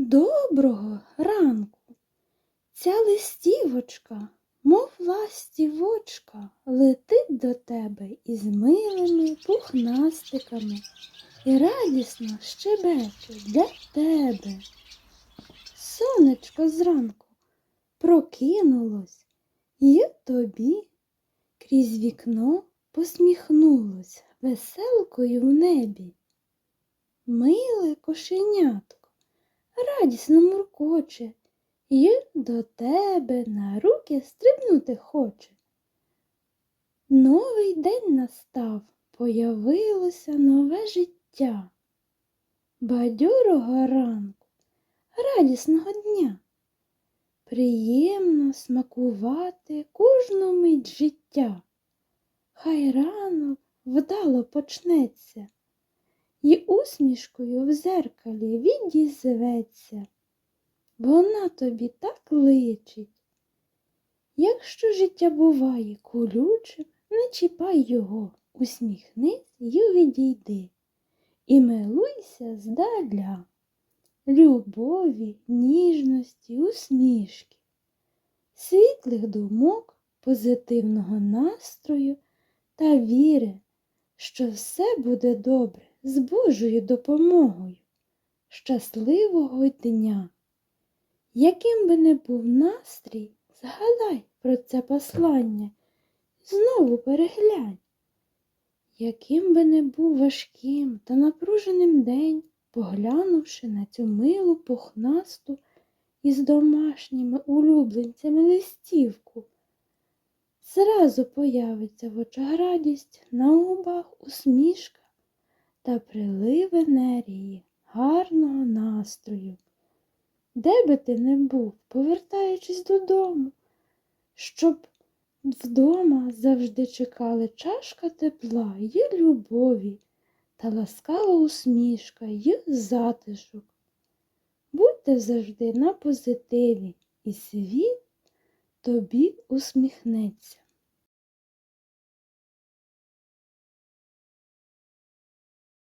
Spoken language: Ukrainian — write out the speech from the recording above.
Доброго ранку. Ця листівочка, мов ластівочка, летить до тебе із милими пухнастиками і радісно щебече для тебе. Сонечко зранку прокинулось і тобі крізь вікно посміхнулось веселкою в небі. Миле кошенятко радісно муркоче і до тебе на руки стрибнути хоче. Новий день настав, появилося нове життя. Бадьорого ранку, радісного дня. Приємно смакувати кожну мить життя. Хай ранок вдало почнеться і усмішкою в зеркалі відізветься. Вона тобі так личить. Якщо життя буває колючим, не чіпай його, усміхнись й відійди. І милуйся здаля любові, ніжності, усмішки, світлих думок, позитивного настрою та віри, що все буде добре з Божою допомогою. Щасливого дня! Яким би не був настрій, згадай про це послання, знову переглянь. Яким би не був важким та напруженим день, поглянувши на цю милу пухнасту із домашніми улюбленцями листівку, зразу появиться в очах радість, на губах усмішка та прилив енергії, гарного настрою. Де би ти не був, повертаючись додому, щоб вдома завжди чекали чашка тепла й любові та ласкава усмішка й затишок. Будьте завжди на позитиві, і світ тобі усміхнеться.